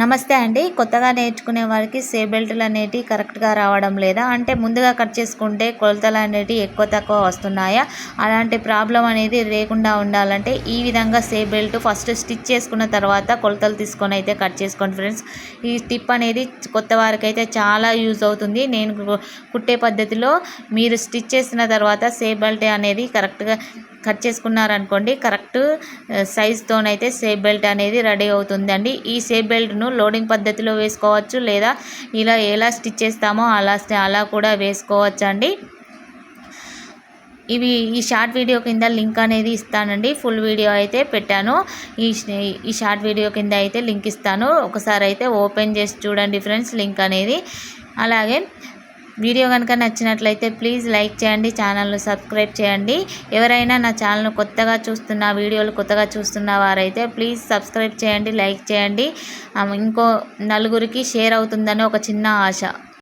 నమస్తే అండి. కొత్తగా నేర్చుకునే వారికి సే బెల్ట్లు అనేటివి కరెక్ట్గా రావడం లేదా? అంటే ముందుగా కట్ చేసుకుంటే కొలతలు అనేటివి ఎక్కువ తక్కువ వస్తున్నాయా? అలాంటి ప్రాబ్లం అనేది లేకుండా ఉండాలంటే ఈ విధంగా సే బెల్ట్ ఫస్ట్ స్టిచ్ చేసుకున్న తర్వాత కొలతలు తీసుకొని అయితే కట్ చేసుకోండి ఫ్రెండ్స్. ఈ టిప్ అనేది కొత్త వారికి అయితే చాలా యూజ్ అవుతుంది. నేను కుట్టే పద్ధతిలో మీరు స్టిచ్ చేసిన తర్వాత సే బెల్ట్ అనేది కరెక్ట్గా కట్ చేసుకున్నారనుకోండి కరెక్ట్ సైజ్తోనైతే సేఫ్ బెల్ట్ అనేది రెడీ అవుతుందండి. ఈ సేఫ్ బెల్ట్ను లోడింగ్ పద్ధతిలో వేసుకోవచ్చు లేదా ఇలా ఎలా స్టిచ్ చేస్తామో అలా అలా కూడా వేసుకోవచ్చు అండి ఇవి ఈ షార్ట్ వీడియో కింద లింక్ అనేది ఇస్తానండి. ఫుల్ వీడియో అయితే పెట్టాను. ఈ ఈ షార్ట్ వీడియో కింద అయితే లింక్ ఇస్తాను. ఒకసారి అయితే ఓపెన్ చేసి చూడండి ఫ్రెండ్స్ లింక్ అనేది. అలాగే వీడియో కనుక నచ్చినట్లయితే ప్లీజ్ లైక్ చేయండి ఛానల్ను సబ్స్క్రైబ్ చేయండి. ఎవరైనా నా ఛానల్ను కొత్తగా చూస్తున్న వీడియోలు కొత్తగా చూస్తున్న వారైతే ప్లీజ్ సబ్స్క్రైబ్ చేయండి లైక్ చేయండి. ఇంకో నలుగురికి షేర్ అవుతుందని ఒక చిన్న ఆశ.